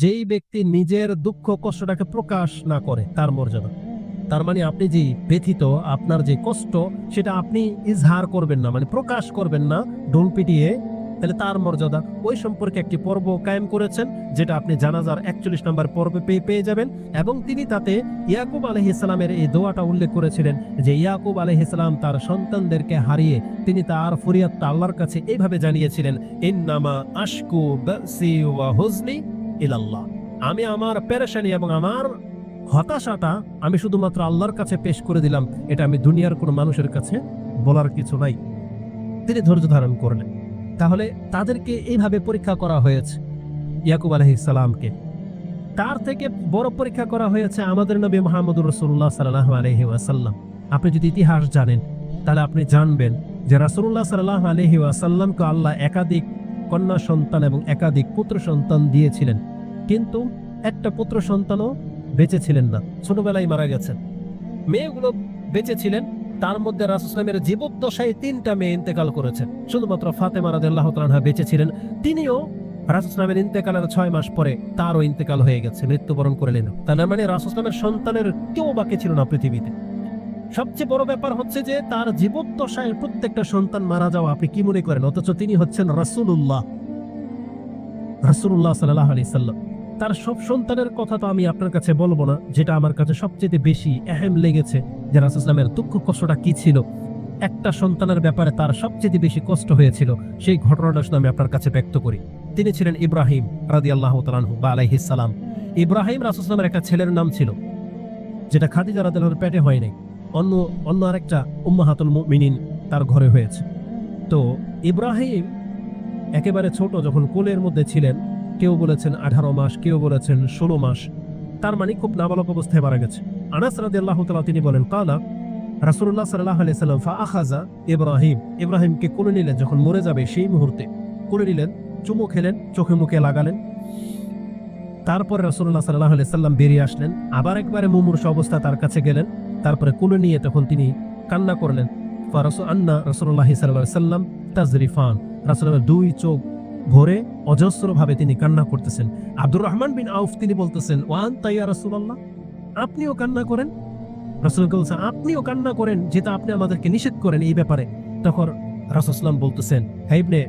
যেই ব্যক্তি নিজের দুঃখ কষ্টটাকে প্রকাশ না করে, তার মর্যাদা। তার মানে আপনি যে ব্যথিত, আপনার যে কষ্ট, সেটা আপনি ইজহার করবেন না মানে প্রকাশ করবেন না ডোল পিটিয়ে, তাহলে তার মর্যাদা। ওই সম্পর্কে একটি পর্ব কায়েম করেছেন, যেটা আপনি জানাজার একচল্লিশ নম্বর পর্বে পেয়ে পেয়ে যাবেন। এবং তিনি তাতে ইয়াকুব আলহিসালামের এই দোয়াটা উল্লেখ করেছিলেন, যে ইয়াকুব আলহিসাম তার সন্তানদেরকে হারিয়ে তিনি তার ফরিয়াদটা আল্লাহর কাছে এইভাবে জানিয়েছিলেন, ইন্নামা আশকু ওয়া হুজনি ইলাল্লাহ। আমি আমার পেরেশানি এবং আমার হতাশাটা আমি শুধুমাত্র আল্লাহর কাছে পেশ করে দিলাম, এটা আমি দুনিয়ার কোনো মানুষের কাছে বলার কিছু নাই। তিনি ধৈর্য ধারণ করলেন। তাহলে তাদেরকে এইভাবে পরীক্ষা করা হয়েছে, ইয়াকুব আলহিসামকে তার থেকে বড় পরীক্ষা করা হয়েছে আমাদের নবী মোহাম্মদুর রসুল্লাহ সাল্লাহ আলহি ওয়াসাল্লাম। আপনি যদি ইতিহাস জানেন, তাহলে আপনি জানবেন যে রাসুল্লাহ সাল্লাহ আলহি ওয়াসাল্লামকে আল্লাহ একাধিক কন্যা সন্তান এবং একাধিক পুত্র সন্তান দিয়েছিলেন। কিন্তু একটা পুত্র সন্তানও বেঁচে ছিলেন না। ছোটবেলায় মারা গেছেন। মেয়েগুলো বেঁচে ছিলেন। তার মধ্যে রাসুসলামের জীবদ্দশায় তিনটা মেয়ে ইন্তেকাল করেছেন শুধুমাত্র ফাতেমা রাদিয়াল্লাহু তাআলা বেঁচে ছিলেন। তিনিও রাসুসলামের ইন্তেকালের ছয় মাস পরে তারও ইন্তেকাল হয়ে গেছে, মৃত্যুবরণ করলেন তার মানে রাসুসলামের সন্তানের কেউ বাকি ছিল না পৃথিবীতে। সবচেয়ে বড় ব্যাপার হচ্ছে যে তার জীবদ্দশায় প্রত্যেকটা সন্তান মারা যাওয়া আপনি কি মনে করেন? অথচ তিনি হচ্ছেন রাসূলুল্লাহ। রাসূলুল্লাহ সাল্লাল্লাহু আলাইহি সাল্লাম তার সব সন্তানের কথা তো আমি আপনার কাছে বলব না, যেটা আমার কাছে সবচেয়ে বেশি এহেম লেগেছে যে রাসুসলামের দুঃখ কষ্টটা কি ছিল। একটা সন্তানের ব্যাপারে তার সবচেয়ে বেশি কষ্ট হয়েছিল, সেই ঘটনাটা শুধু আমি আপনার কাছে ব্যক্ত করি। তিনি ছিলেন ইব্রাহিম রাদি আল্লাহ তালানহু বা আলাইহিসালাম ইব্রাহিম রাসুসলামের একটা ছেলের নাম ছিল, যেটা খাদিজা রাদিয়াল্লাহুর পেটে হয় নাই অন্য অন্য আরেকটা উম্মাহাতুল মুমিনিন তার ঘরে হয়েছে। তো ইব্রাহিম একেবারে ছোট, যখন কোলের মধ্যে ছিলেন কেউ বলেছেন আঠারো মাস, কেউ বলেছেন ষোলো মাস। তার মানে খুব নাবালক অবস্থায় মারা গেছে। আনাস রাদি আল্লাহ তালা তিনি বলেন, কালা রাসুল্লাহ সাল্লাহ আলি সাল্লাম ফা আখাজা ইব্রাহিম ইব্রাহিমকে কোলে নিলেন যখন মরে যাবে সেই মুহূর্তে। কোলে নিলেন, চুমু খেলেন, চোখে মুখে লাগালেন। তারপরে রাসুল্লাহ সাল্লাহ আলি সাল্লাম বেরিয়ে আসলেন। আবার একবারে মুমূর্ষ অবস্থা তার কাছে গেলেন। তারপরে কোলে নিয়ে তখন তিনি কান্না করলেন। ফারসু আন্না রসুল্লাহ সাল্লাহ সাল্লাম তাজরিফান। রাসুলের দুই চোখ ভরে অজস্রভাবে তিনি কান্না করতেছেন। আব্দুর রহমান বিন আউফ তিনি বলতেছেন ওয়ান তাইয়া রাসুলাল্লাহ, আপনিও কান্না করেন? রাসুল বলছেন আপনিও কান্না করেন যেটা আপনি আমাদেরকে নিষেধ করেন এই ব্যাপারে। তখন রাসুসলাম বলতেছেন হাইবনে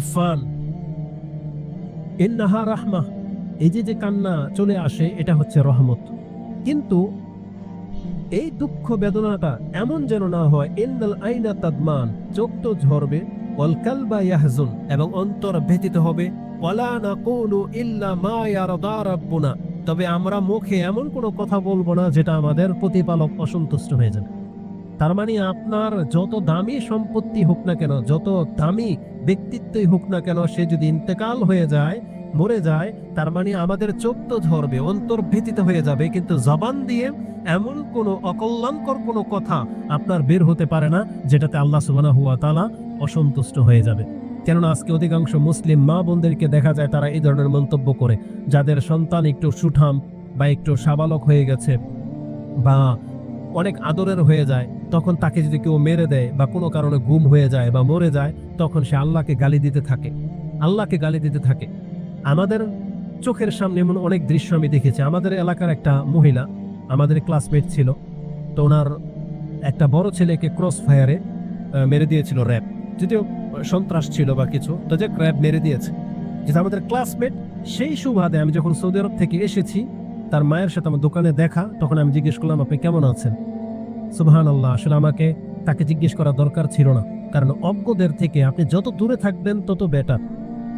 আফান ইন্নাহা রাহমা এই যে যে কান্না চলে আসে, এটা হচ্ছে রহমত। কিন্তু এই দুঃখ বেদনাটা এমন যেন না হয়, ইন্নাল আইনা তাদমান, চোখ তো ঝরবে ওয়াল কালবা ইয়াহজুন, এবং অন্তর ব্যতীত হবে, ওয়ালা নাকুলু ইল্লা মা ইয়ারদা রাব্বুনা। তবে আমরা মুখে এমন কোনো কথা বলব না যেটা আমাদের প্রতিপালক অসন্তুষ্ট হয়ে যাবে। তার মানে আপনার যত দামি সম্পত্তি হোক না কেন, যত দামি ব্যক্তিত্বই হোক না কেন, সে যদি ইন্তেকাল হয়ে যায়, মরে যায়, তার মানে আমাদের চোখ তো ঝরবে অন্তর ভীতিত হয়ে যাবে, কিন্তু জবান দিয়ে এমন কোনো অকল্যাণকর কোনো কথা আপনার বের হতে পারে না, যেটাতে আল্লাহ সুবানা হুয়া তালা অসন্তুষ্ট হয়ে যাবে। কেননা আজকে অধিকাংশ মুসলিম মা বোনদেরকে দেখা যায় তারা এই ধরনের মন্তব্য করে, যাদের সন্তান একটু সুঠাম বা একটু সাবালক হয়ে গেছে বা অনেক আদরের হয়ে যায়, তখন তাকে যদি কেউ মেরে দেয় বা কোনো কারণে গুম হয়ে যায় বা মরে যায়, তখন সে আল্লাহকে গালি দিতে থাকে। আল্লাহকে গালি দিতে থাকে। আমাদের চোখের সামনে এমন অনেক দৃশ্য আমি দেখেছি। আমাদের এলাকার একটা মহিলা, আমাদের ক্লাসমেট ছিল, তো ওনার একটা বড় ছেলেকে ক্রস ফায়ারে মেরে দিয়েছিল র্যাব যদিও সন্ত্রাস ছিল বা কিছু, তো যে ক্র্যাব মেরে দিয়েছে। যেটা আমাদের ক্লাসমেট সেই সুবাদে আমি যখন সৌদি আরব থেকে এসেছি, তার মায়ের সাথে আমার দোকানে দেখা, তখন আমি জিজ্ঞেস করলাম, আপনি কেমন আছেন? সুবহান আল্লাহ আসলে আমাকে তাকে জিজ্ঞেস করা দরকার ছিল না। কারণ অজ্ঞদের থেকে আপনি যত দূরে থাকবেন, তত বেটার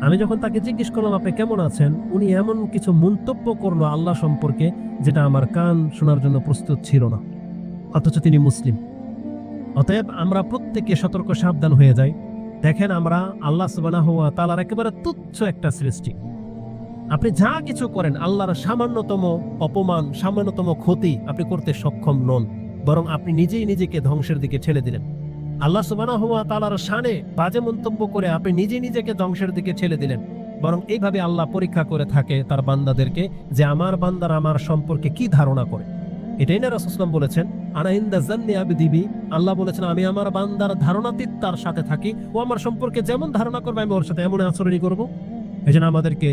আমি যখন তাকে জিজ্ঞেস করলাম, আপনি কেমন আছেন? উনি এমন কিছু মন্তব্য করল আল্লাহ সম্পর্কে, যেটা আমার কান শোনার জন্য প্রস্তুত ছিল না। অথচ তিনি মুসলিম। অতএব আমরা প্রত্যেকে সতর্ক, সাবধান হয়ে যাই। দেখেন আমরা আল্লাহ সুবাহ তালার একেবারে তুচ্ছ একটা সৃষ্টি। আপনি যা কিছু করেন আল্লাহর সামান্যতম অপমান, সামান্যতম ক্ষতি আপনি করতে সক্ষম নন, বরং আপনি নিজেই নিজেকে ধ্বংসের দিকে ঠেলে দিলেন। আল্লাহ সুবানা হুয়া তালার শানে বাজে মন্তব্য করে আপনি নিজে নিজেকে ধ্বংসের দিকে ঠেলে দিলেন, বরং এইভাবে আল্লাহ পরীক্ষা করে থাকে তার বান্দাদেরকে যে আমার বান্দার আমার সম্পর্কে কি ধারণা করে। এটাই না রাসুসলাম বলেছেন আনাইন্দা জান্নি আবিদিবি আল্লাহ বলেছেন, আমি আমার বান্দার ধারণাতীত তার সাথে থাকি ও আমার সম্পর্কে যেমন ধারণা করবে, আমি ওর সাথে এমন আচরণই করব। এই জন্য আমাদেরকে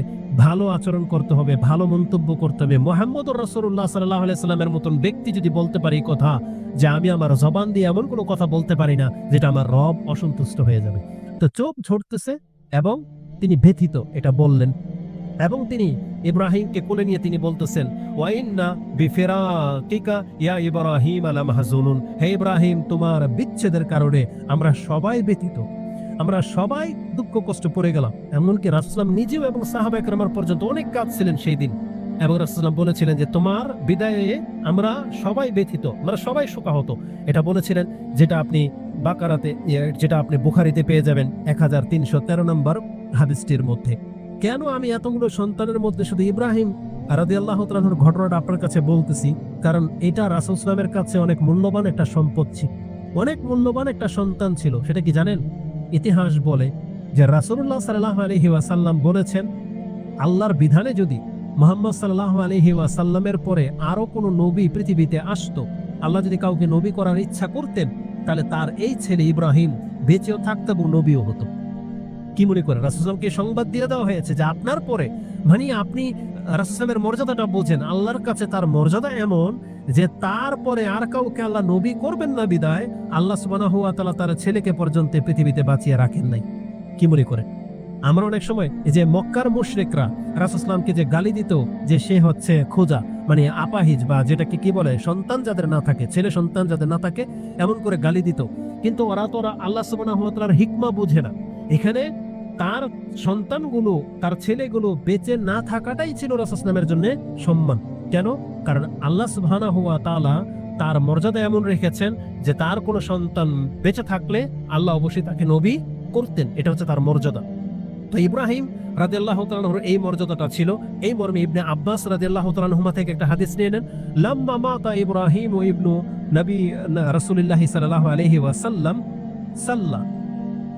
ভালো আচরণ করতে হবে, ভালো মন্তব্য করতে হবে। মোহাম্মদ রসুল্লাহ সাল্লাহ সাল্লামের মতন ব্যক্তি যদি বলতে পারি কথা, যে আমি আমার জবান দিয়ে এমন কোনো কথা বলতে পারি না, যেটা আমার রব অসন্তুষ্ট হয়ে যাবে। তো চোখ ঝরতেছে এবং তিনি ব্যথিত, এটা বললেন। এবং তিনি ইব্রাহিমকে কোলে নিয়ে তিনি বলতেছেন ওয়াইন্না বিফিরাকিকা ইয়া ইব্রাহিম আলা মাহজুনুন হে ইব্রাহিম তোমার বিচ্ছেদের কারণে আমরা সবাই ব্যথিত। আমরা সবাই দুঃখ কষ্ট পড়ে গেলাম। এমনকি রাসুলাম নিজেও এবং সাহাবা একরামার পর্যন্ত অনেক কাজ ছিলেন সেই দিন। এবং রাসুলাম বলেছিলেন যে তোমার বিদায়ে আমরা সবাই ব্যথিত আমরা সবাই শোকাহত। এটা বলেছিলেন যেটা আপনি বাকারাতে ইয়ে, যেটা আপনি বুখারিতে পেয়ে যাবেন। এক হাজার তিনশো তেরো নম্বর হাদিসটির মধ্যে। কেন আমি এতগুলো সন্তানের মধ্যে শুধু ইব্রাহিম? রাদি আল্লাহ তালাহুর ঘটনাটা আপনার কাছে বলতেছি, কারণ এটা রাসুল ইসলামের কাছে অনেক মূল্যবান একটা সম্পদ ছিল। অনেক মূল্যবান একটা সন্তান ছিল, সেটা কি জানেন? ইতিহাস বলে যে রাসুল্লাহ সাল্লাহ আলহি ওয়াসাল্লাম বলেছেন, আল্লাহর বিধানে যদি মোহাম্মদ সাল্লাহ আলহি ওয়াসাল্লামের পরে আরও কোনো নবী পৃথিবীতে আসত, আল্লাহ যদি কাউকে নবী করার ইচ্ছা করতেন, তাহলে তার এই ছেলে ইব্রাহিম বেঁচেও থাকতো এবং নবীও হতো। কি মনে করে রাসুলকে সংবাদ দিয়ে দেওয়া হয়েছে যে আপনার পরে মানে আপনি রাসুলের মর্যাদাটা বোঝেন, আল্লাহর কাছে তার মর্যাদা এমন যে তারপরে আর কাউকে আল্লাহ নবী করবেন না বিদায়, আল্লাহ সুবাহ তালা তার ছেলেকে পর্যন্ত পৃথিবীতে বাঁচিয়ে রাখেন নাই। কি মনে করেন? আমরা অনেক সময় এই যে মক্কার মুশরেকরা রাসুসলামকে যে গালি দিত যে সে হচ্ছে খোঁজা মানে আপাহিজ বা যেটাকে কি বলে, সন্তান যাদের না থাকে, ছেলে সন্তান যাদের না থাকে, এমন করে গালি দিত। কিন্তু ওরা তো ওরা আল্লাহ সুবাহ হিকমা বুঝে না। এখানে তার সন্তানগুলো, তার ছেলেগুলো বেঁচে না থাকাটাই ছিল রাসুসলামের জন্য সম্মান। কেন? কারণ আল্লাহ সুবহানা হুয়া তালা তার মর্যাদা এমন রেখেছেন যে তার কোনো সন্তান বেঁচে থাকলে আল্লাহ অবশ্যই তাকে নবী করতেন। এটা হচ্ছে তার মর্যাদা। তো ইব্রাহিম রাদিয়াল্লাহু তাআলার এই মর্যাদাটা ছিল। এই মর্মে ইবনে আব্বাস রাদিয়াল্লাহু তাআলাহুমা থেকে একটা হাদিস নিয়ে নেন। লাম্মা মাতা ইব্রাহিম ও ইবনু নবী রাসূলুল্লাহ সাল্লাল্লাহু আলাইহি ওয়াসাল্লাম সাল্লা।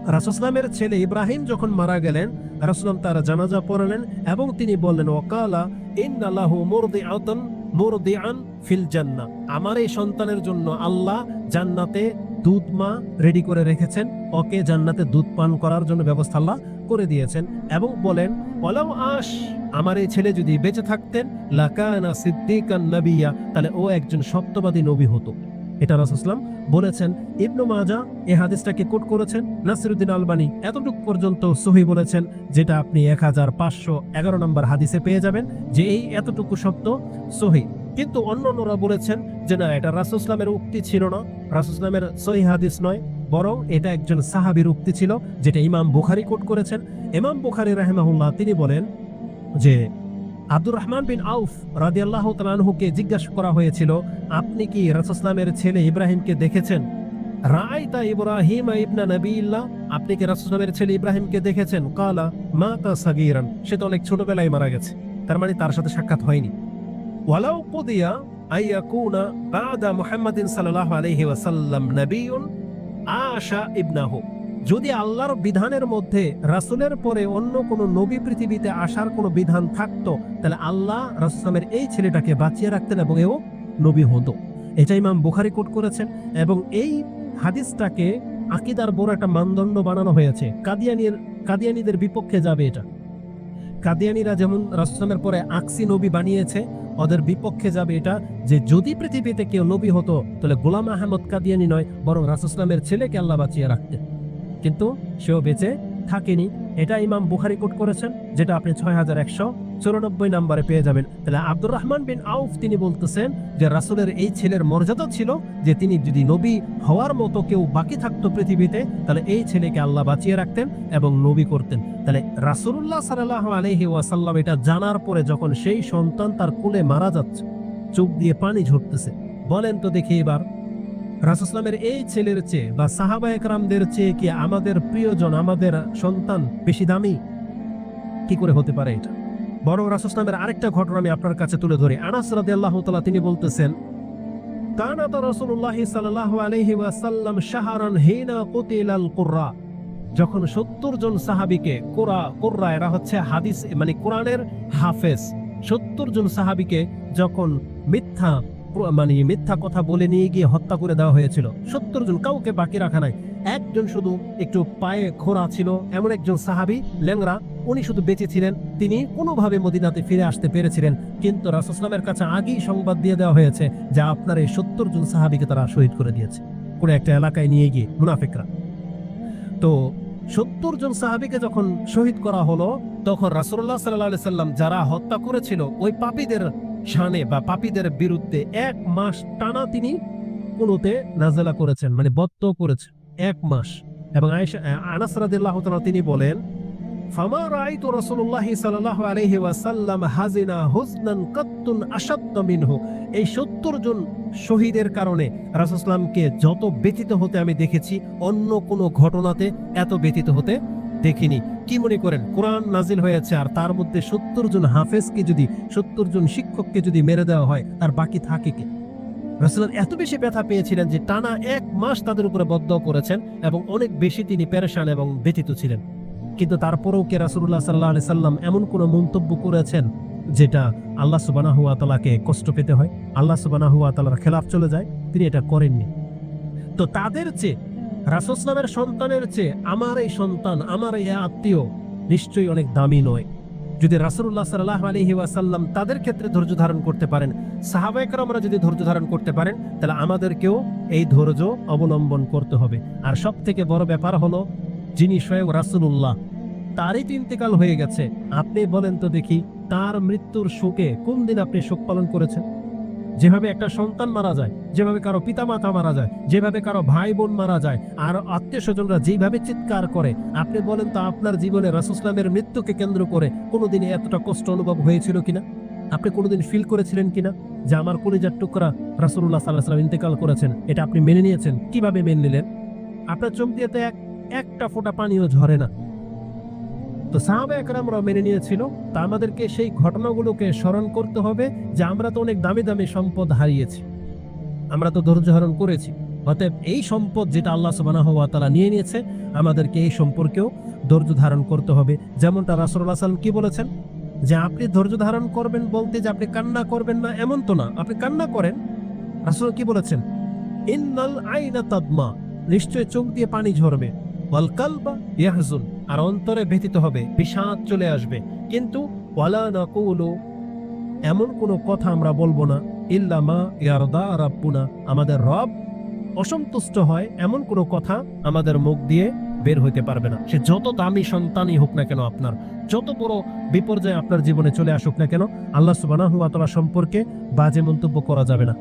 রাসুসলামের ছেলে ইব্রাহিম যখন মারা গেলেন রাসুলাম তার জানাজা পড়ালেন এবং তিনি বললেন ওকালা ইন্নাল্লাহু মুরদিআতান মুরদিআন ফিল জান্না আমার এই সন্তানের জন্য আল্লাহ জান্নাতে দুধ মা রেডি করে রেখেছেন। ওকে জান্নাতে দুধ পান করার জন্য ব্যবস্থা আল্লাহ করে দিয়েছেন এবং বলেন ওলাও আশ, আমার এই ছেলে যদি বেঁচে থাকতেন, লাকানা সিদ্দিকান নবিয়া, তাহলে ও একজন সত্যবাদী নবী হতো। এটা রাসুসলাম বলেছেন, ইবনু মাজা এ হাদিসটাকে কোট করেছেন, নাসিরুদ্দিন আলবানি এতটুকু পর্যন্ত সহি বলেছেন, যেটা আপনি এক হাজার পাঁচশো এগারো নম্বর হাদিসে পেয়ে যাবেন, যে এই এতটুকু শব্দ সহি। কিন্তু অন্য অন্যরা বলেছেন যে না, এটা রাসুসলামের উক্তি ছিল না। রাসুসলামের সহি হাদিস নয়, বরং এটা একজন সাহাবির উক্তি ছিল, যেটা ইমাম বুখারি কোট করেছেন। ইমাম বুখারি রাহেমাহুল্লাহ তিনি বলেন যে আব্দুর রহমান বিন আউফ রাদিয়াল্লাহ তালানহুকে জিজ্ঞাসা করা হয়েছিল, আপনি কি রাসুসলামের ছেলে ইব্রাহিমকে দেখেছেন? রায়তা ইব্রাহিম ইবনা নবীল্লাহ আপনি কি রাসুসলামের ছেলে ইব্রাহিমকে দেখেছেন? কালা, মা তা সাগিরান, সে তো অনেক ছোটবেলায় মারা গেছে, তার মানে তার সাথে সাক্ষাৎ হয়নি। ওয়ালাউ কুদিয়া আইয়াকুনা বাদা মুহাম্মাদিন সাল্লাল্লাহু আলাইহি ওয়াসাল্লাম নবিয়ুন আশা ইবনাহু। যদি আল্লাহর বিধানের মধ্যে রাসুলের পরে অন্য কোনো নবী পৃথিবীতে আসার কোনো বিধান থাকতো, তাহলে আল্লাহ রাসুলের এই ছেলেটাকে বাঁচিয়ে রাখতেন এবং এও নবী হতো। এটা ইমাম বুখারি কোট করেছেন এবং এই হাদিসটাকে আকিদার বড় একটা মানদণ্ড বানানো হয়েছে। কাদিয়ানির, কাদিয়ানিদের বিপক্ষে যাবে এটা। কাদিয়ানিরা যেমন রাসুলের পরে আকসি নবী বানিয়েছে, ওদের বিপক্ষে যাবে এটা যে যদি পৃথিবীতে কেউ নবী হতো, তাহলে গোলাম আহমদ কাদিয়ানি নয়, বরং রাসুসলামের ছেলেকে আল্লাহ বাঁচিয়ে রাখতেন। কিন্তু সেও বেঁচে থাকেনি। এটা ইমাম বুখারি কোট করেছেন, যেটা আপনি ছয় হাজার একশো চুরানব্বই নাম্বারে পেয়ে যাবেন। তাহলে আব্দুর রহমান বিন আউফ তিনি বলতেছেন যে, রাসুলের এই ছেলের মর্যাদা ছিল যে, তিনি যদি নবী হওয়ার মতো কেউ বাকি থাকতো পৃথিবীতে, তাহলে এই ছেলেকে আল্লাহ বাঁচিয়ে রাখতেন এবং নবী করতেন। তাহলে রাসুল্লাহ সাল্লাহ আলহি ওয়াসাল্লাম এটা জানার পরে যখন সেই সন্তান তার কোলে মারা যাচ্ছে, চোখ দিয়ে পানি ঝরতেছে, বলেন তো দেখি এবার। রাসুসলামের এই ছেলের চেয়ে বা সাহাবা একরামদের চেয়ে কি আমাদের প্রিয়জন, আমাদের সন্তান বেশি দামি? কি করে হতে পারে এটা? বরং রাসুসলামের আরেকটা ঘটনা আমি আপনার কাছে তুলে ধরি। আনাস তাআলা তিনি বলতেছেন, কানাত রাসূলুল্লাহ সাল্লাল্লাহু আলাইহি ওয়াসাল্লাম শাহরান হিনা কুতিলাল কুররা। যখন সত্তর জন সাহাবিকে কোরা, কোররা এরা হচ্ছে হাদিস মানে কোরআনের হাফেজ। সত্তর জন সাহাবিকে যখন মিথ্যা মানে মিথ্যা কথা বলে নিয়ে গিয়ে হত্যা করে দেওয়া হয়েছিল। সত্তর জন কাউকে বাকি রাখা নাই। একজন শুধু একটু পায়ে খোরা ছিল, এমন একজন সাহাবি ল্যাংরা উনি শুধু বেঁচে ছিলেন। তিনি কোনোভাবে মদিনাতে ফিরে আসতে পেরেছিলেন, কিন্তু রাসুসলামের কাছে আগেই সংবাদ দিয়ে দেওয়া হয়েছে যা আপনার এই সত্তর জন সাহাবিকে তারা শহীদ করে দিয়েছে। কোনো একটা এলাকায় নিয়ে গিয়ে, মুনাফিকরা। তো সত্তর জন সাহাবিকে যখন শহীদ করা হলো, তখন রাসুল্লাহ সাল্লাহ সাল্লাম যারা হত্যা করেছিল, ওই পাপীদের শানে বা পাপীদের বিরুদ্ধে এক মাস টানা তিনি কোনোতে নাজেলা করেছেন মানে বত্ত করেছেন, এক মাস। এবং আয়েশা আনাস রাদিয়াল্লাহু তিনি বলেন, ফামা রাআইতু রাসূলুল্লাহ সাল্লাল্লাহু আলাইহি ওয়াসাল্লাম হাজিনা হুজনান কাত্তুন আশাদ্দ মিনহু। এই 70 জন শহীদের কারণে রাসূলুল্লাহকে যত ব্যথিত হতে আমি দেখেছি, অন্য কোনো ঘটনাতে এত ব্যথিত হতে দেখিনি। কি মনে করেন, কোরআন নাজিল হয়েছে আর তার মধ্যে সত্তর জন হাফেজকে যদি, সত্তর জন শিক্ষককে যদি মেরে দেওয়া হয়, তার বাকি থাকে কি? রাসূলুল্লাহ এত বেশি ব্যথা পেয়েছিলেন যে টানা এক মাস তাদের উপরে বদ্ধ করেছেন এবং অনেক বেশি তিনি পেরেশান এবং ব্যথিত ছিলেন। কিন্তু তারপরেও কে রাসূলুল্লাহ সাল্লাহ আলি সাল্লাম এমন কোনো মন্তব্য করেছেন যেটা আল্লাহ সুবানা হুয়া তালাকে কষ্ট পেতে হয়? আল্লাহ সুবানা হুয়া তালার খেলাফ চলে যায়, তিনি এটা করেননি। তো তাদের চেয়ে রাসুসলামের সন্তানের চেয়ে আমার এই সন্তান, আমার এই আত্মীয় নিশ্চয়ই অনেক দামি নয়। যদি রাসুল্লাহ সাল্লাহ আলহি ওয়াসাল্লাম তাদের ক্ষেত্রে ধৈর্য ধারণ করতে পারেন সাহাবাইকরামরা যদি ধৈর্য ধারণ করতে পারেন, তাহলে আমাদেরকেও এই ধৈর্য অবলম্বন করতে হবে। আর সব থেকে বড় ব্যাপার হলো, যিনি স্বয়ং রাসুল্লাহ তারই তো ইন্তেকাল হয়ে গেছে। আপনি বলেন তো দেখি, তার মৃত্যুর শোকে কোন দিন আপনি শোক পালন করেছেন? যেভাবে একটা সন্তান মারা যায়, যেভাবে কারও পিতামাতা মারা যায়, যেভাবে কারও ভাই বোন মারা যায়, আর আত্মীয় স্বজনরা যেভাবে চিৎকার করে, আপনি বলেন তো আপনার জীবনে রাসুসলামের মৃত্যুকে কেন্দ্র করে কোনোদিন এতটা কষ্ট অনুভব হয়েছিল কিনা? আপনি কোনোদিন ফিল করেছিলেন কিনা যে আমার কলিজার টুকরা রাসুল্লাহ সাল্লাহ সাল্লাম ইন্তেকাল করেছেন, এটা আপনি মেনে নিয়েছেন? কীভাবে মেনে নিলেন? আপনার চোখ দিয়ে তো এক, একটা ফোঁটা পানিও ঝরে না। তো সাহাবা একরামরা মেনে নিয়েছিল। তা আমাদেরকে সেই ঘটনাগুলোকে স্মরণ করতে হবে যে আমরা তো অনেক দামি দামি সম্পদ হারিয়েছি। আমরা তো ধৈর্য ধারণ করেছি। অতএব এই সম্পদ যেটা আল্লাহ সুবাহ তালা নিয়ে নিয়েছে, আমাদেরকে এই সম্পর্কেও ধৈর্য ধারণ করতে হবে। যেমনটা রাসুল্লাহ সাল্লাম কি বলেছেন? যে আপনি ধৈর্য ধারণ করবেন বলতে যে আপনি কান্না করবেন না, এমন তো না। আপনি কান্না করেন। রাসুল কি বলেছেন? ইন্নাল আইনা তাদমা। নিশ্চয় চোখ দিয়ে পানি ঝরবে। ওয়াল কালবা ইয়াহজুন, আর অন্তরে ব্যথিত হবে, বিষাদ চলে আসবে। কিন্তু ওয়ালা নাকুলু, এমন কোনো কথা আমরা বলব না, ইল্লা মা ইয়ারদা রাব্বুনা, আমাদের রব অসন্তুষ্ট হয়, এমন কোনো কথা আমাদের মুখ দিয়ে বের হইতে পারবে না। সে যত দামি সন্তানই হোক না কেন আপনার, যত বড় বিপর্যয় আপনার জীবনে চলে আসুক না কেন, আল্লাহ সুবহানাহু ওয়া তাআলা সম্পর্কে বাজে মন্তব্য করা যাবে না।